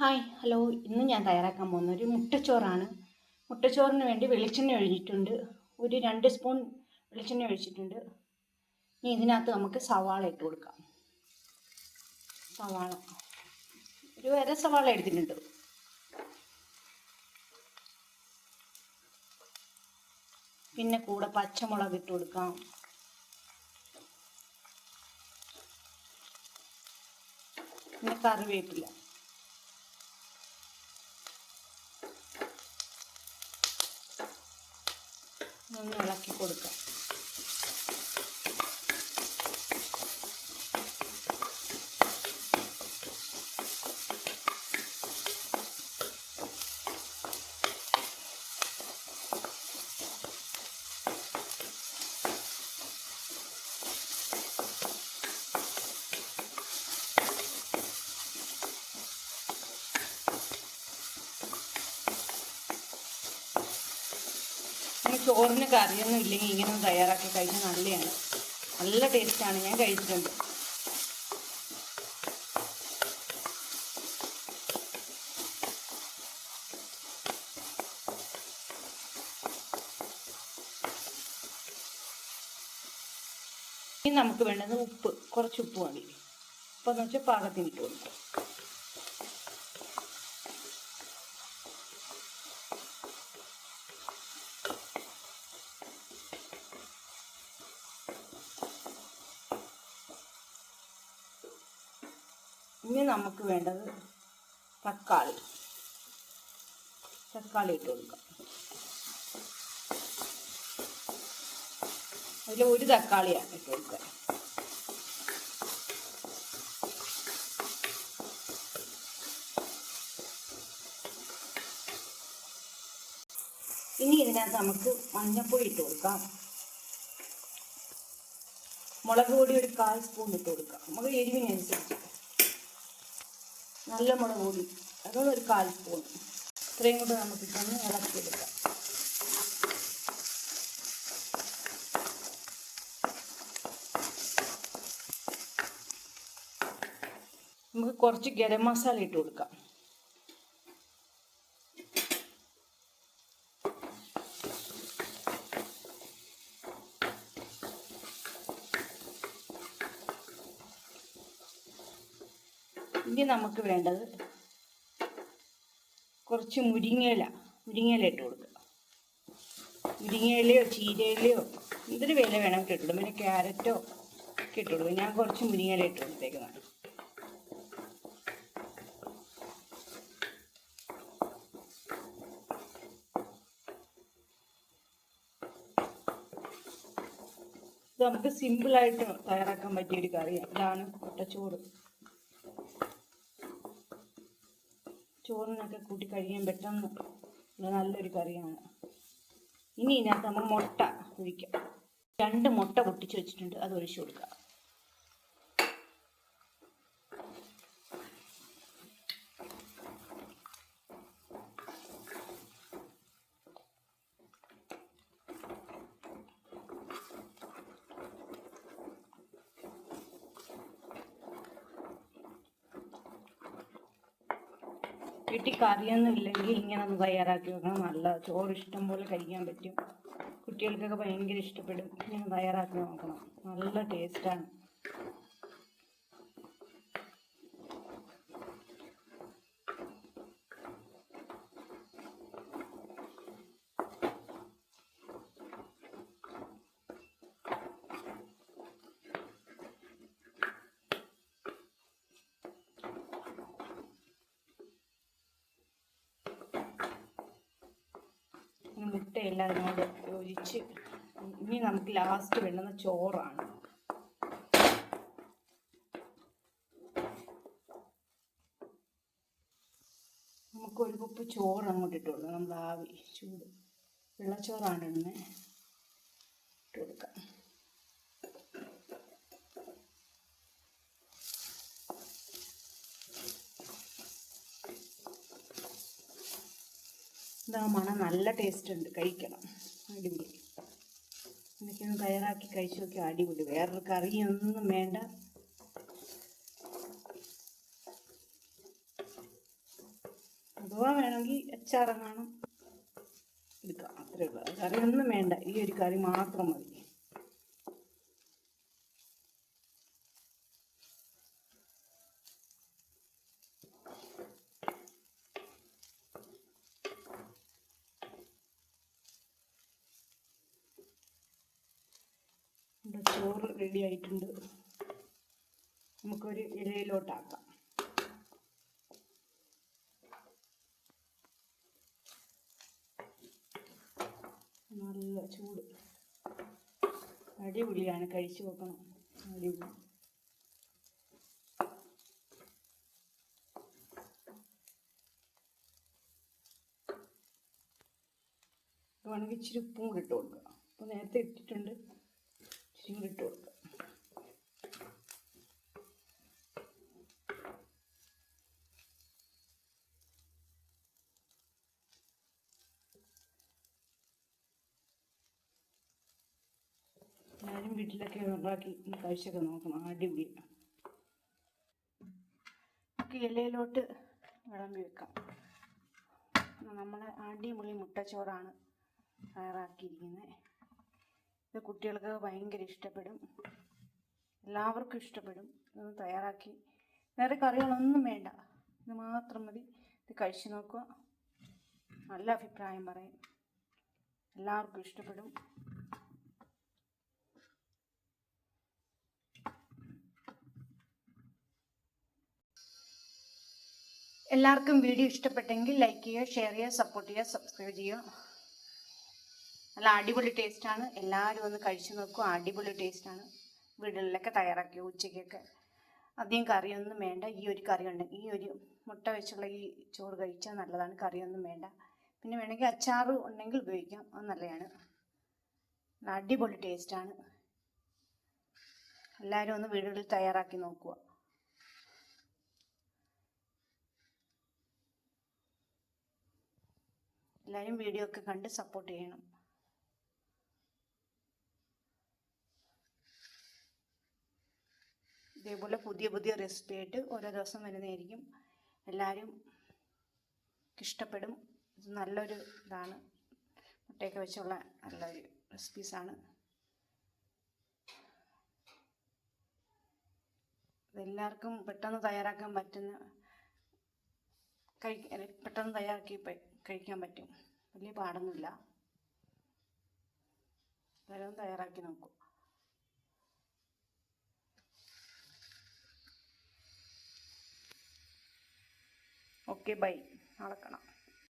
Hi hello. ഇന്ന് ഞാൻ തയ്യാറാക്കാൻ പോകുന്ന ഒരു മുട്ടച്ചോറാണ്. മുട്ടച്ചോറിന് വേണ്ടി വെളിച്ചെണ്ണ ഒഴിഞ്ഞിട്ടുണ്ട്. ഒരു രണ്ട് സ്പൂൺ വെളിച്ചെണ്ണ ഒഴിച്ചിട്ടുണ്ട്. ഇനി ഇതിനകത്ത് നമുക്ക് സവാള ഇട്ട് കൊടുക്കാം. സവാള. ഒരു വര സവാള എടുത്തിട്ടുണ്ട്. പിന്നെ കൂടെ പച്ചമുളക് ഇട്ട് കൊടുക്കാം. പിന്നെ കറിവേപ്പില. ഒന്ന് ഇളക്കി കൊടുക്കാം. ചോറിന് കറിയൊന്നും ഇല്ലെങ്കിൽ ഇങ്ങനെ തയ്യാറാക്കി കഴിച്ചാൽ നല്ലതാണ് നല്ല ടേസ്റ്റാണ് ഞാൻ കഴിച്ചിട്ടുണ്ട്. ഇനി നമുക്ക് വേണ്ടത് ഉപ്പ്. കുറച്ച് ഉപ്പ് വേണ്ടി എന്ന് വെച്ചാൽ പാകത്തിന് ഇട്ട് കൊടുക്കും. ഇനി നമുക്ക് വേണ്ടത് തക്കാളി. തക്കാളി ഇട്ട് കൊടുക്കാം. അതിൽ ഒരു തക്കാളിയാണ് ഇട്ട് കൊടുക്കുക. ഇനി ഇതിനകത്ത് നമുക്ക് മഞ്ഞപ്പൊടി ഇട്ട് കൊടുക്കാം. മുളക് പൊടി ഒരു കാൽ സ്പൂൺ ഇട്ട് കൊടുക്കാം. നമുക്ക് എരിവിനനുസരിച്ച്. നല്ല മുളക് കൂടി അതുകൊണ്ട് ഒരു കാൽ സ്പൂൺ. ഇത്രയും കൂടെ നമുക്ക് ഇട്ടൊന്ന് ഇളക്കിയെടുക്കാം. നമുക്ക് കുറച്ച് ഗരം മസാല ഇട്ട് കൊടുക്കാം. ഇനി നമുക്ക് വേണ്ടത് കുറച്ച് മുരിങ്ങയില മുരിങ്ങയില ഇട്ട് കൊടുക്കുക. മുരിങ്ങയിലയോ ചീരയിലയോ എന്തൊരു വില വേണം കിട്ടും പിന്നെ ക്യാരറ്റോ കിട്ടുള്ളൂ ഞാൻ കുറച്ച് മുരിങ്ങയില ഇട്ട് കൊടുത്തേക്കുന്നതാണ് നമുക്ക് സിമ്പിളായിട്ട് തയ്യാറാക്കാൻ പറ്റിയ ഒരു കറിയാണ്. ഇതാണ് മുട്ടച്ചോറ്. ചോറിനൊക്കെ കൂട്ടി കഴിയാൻ പെട്ടെന്ന് നല്ലൊരു കറിയാണ്. ഇനി ഇതിനകത്ത് നമ്മൾ മുട്ട ഒഴിക്കാം രണ്ട് മുട്ട പൊട്ടിച്ച് വെച്ചിട്ടുണ്ട്. അത് ഒഴിച്ചു കൊടുക്കുക വീട്ടിൽ കറിയൊന്നും ഇല്ലെങ്കിൽ ഇങ്ങനെ ഒന്ന് തയ്യാറാക്കി വെക്കണം. നല്ല ചോറ് ഇഷ്ടം പോലെ കഴിക്കാൻ പറ്റും. കുട്ടികൾക്കൊക്കെ ഭയങ്കര ഇഷ്ടപ്പെടും. ഇങ്ങനെ തയ്യാറാക്കി നോക്കണം. നല്ല ടേസ്റ്റാണ് മുട്ടയെല്ലാം അതിനോട്. യോജിച്ച് ഇനി നമുക്ക് ലാസ്റ്റ് വേണ്ടുന്ന ചോറാണ്. നമുക്ക് ഒരു കുപ്പ് ചോറ് അങ്ങോട്ട് ഇട്ട് നമ്മൾ ആവി ചൂട് വെള്ളച്ചോറാണ് ഇടുന്നത് ഇട്ട് കൊടുക്കാം. ഇതാ നല്ല ടേസ്റ്റ് ഉണ്ട് കഴിക്കണം. അടിപൊളി. എനിക്കൊന്ന് തയ്യാറാക്കി കഴിച്ചു നോക്കിയാൽ അടിപൊളി. വേറൊരു കറിയൊന്നും വേണ്ട. അഥവാ വേണമെങ്കിൽ അച്ചാറങ്ങാണം എടുക്കാം. അത്രേ ഉള്ളൂ. കറിയൊന്നും വേണ്ട. ഈ ഒരു കറി മാത്രം മതി ഇവിടെ ചോറ് റെഡി ആയിട്ടുണ്ട്. നമുക്കൊരു ഇലയിലോട്ടാക്കാം നല്ല ചൂട്. അടിപൊളിയാണ്. കഴിച്ചു നോക്കണം. അടിപൊളി. വേണമെങ്കിൽ ഇച്ചിരി ഉപ്പും കൂടി ഇട്ട് കൊടുക്കുക. അപ്പോൾ നേരത്തെ ഇട്ടിട്ടുണ്ട്. ഇട്ട് കൊടുക്കുക ഞാനും വീട്ടിലൊക്കെ ഉണ്ടാക്കി ഈ കഴിച്ചൊക്കെ നോക്കണം അടിപൊളി നമുക്ക് ഇലയിലോട്ട് വിളമ്പി വെക്കാം. നമ്മൾ അടിപൊളി മുട്ടച്ചോറാണ് തയ്യാറാക്കിയിരിക്കുന്നത്. ഇത് കുട്ടികൾക്ക് ഭയങ്കര ഇഷ്ടപ്പെടും. എല്ലാവർക്കും ഇഷ്ടപ്പെടും. ഇത് തയ്യാറാക്കി. വേറെ കറികളൊന്നും വേണ്ട. ഇത് മാത്രം മതി. ഇത് കഴിച്ചു നോക്കുക. നല്ല അഭിപ്രായം പറയും. എല്ലാവർക്കും ഇഷ്ടപ്പെടും. എല്ലാവർക്കും വീഡിയോ ഇഷ്ടപ്പെട്ടെങ്കിൽ ലൈക്ക് ചെയ്യുക ഷെയർ ചെയ്യുക സപ്പോർട്ട് ചെയ്യുക സബ്സ്ക്രൈബ് ചെയ്യുക. നല്ല അടിപൊളി ടേസ്റ്റാണ് എല്ലാവരും ഒന്ന് കഴിച്ചു നോക്കും. അടിപൊളി ടേസ്റ്റാണ് വീടുകളിലൊക്കെ തയ്യാറാക്കി ഉച്ചയ്ക്കൊക്കെ. അധികം കറിയൊന്നും വേണ്ട. ഈ ഒരു കറി ഉണ്ട്. ഈ ഒരു മുട്ട വെച്ചുള്ള ഈ ചോറ് കഴിച്ചാൽ നല്ലതാണ്. കറിയൊന്നും വേണ്ട. പിന്നെ വേണമെങ്കിൽ അച്ചാറ് ഉണ്ടെങ്കിൽ ഉപയോഗിക്കാം. അത് നല്ലതാണ്. നല്ല അടിപൊളി ടേസ്റ്റാണ് എല്ലാവരും ഒന്ന് വീടുകളിൽ തയ്യാറാക്കി നോക്കുക. എല്ലാവരും വീഡിയോ ഒക്കെ കണ്ട് സപ്പോർട്ട് ചെയ്യണം. ഇതേപോലെ പുതിയ പുതിയ റെസിപ്പി ആയിട്ട് ഓരോ ദിവസം വരുന്നതായിരിക്കും. എല്ലാവരും ഇഷ്ടപ്പെടും. ഇത് നല്ലൊരു ഇതാണ്. മുട്ടയൊക്കെ വെച്ചുള്ള നല്ലൊരു റെസിപ്പീസാണ് ഇതെല്ലാവർക്കും പെട്ടെന്ന് തയ്യാറാക്കാൻ പറ്റുന്ന കഴി പെട്ടെന്ന് തയ്യാറാക്കി കഴിക്കാൻ പറ്റും. വലിയ പാടൊന്നുമില്ല. എല്ലാവരും തയ്യാറാക്കി നോക്കൂ. Okay bye. നാളെ കാണാം.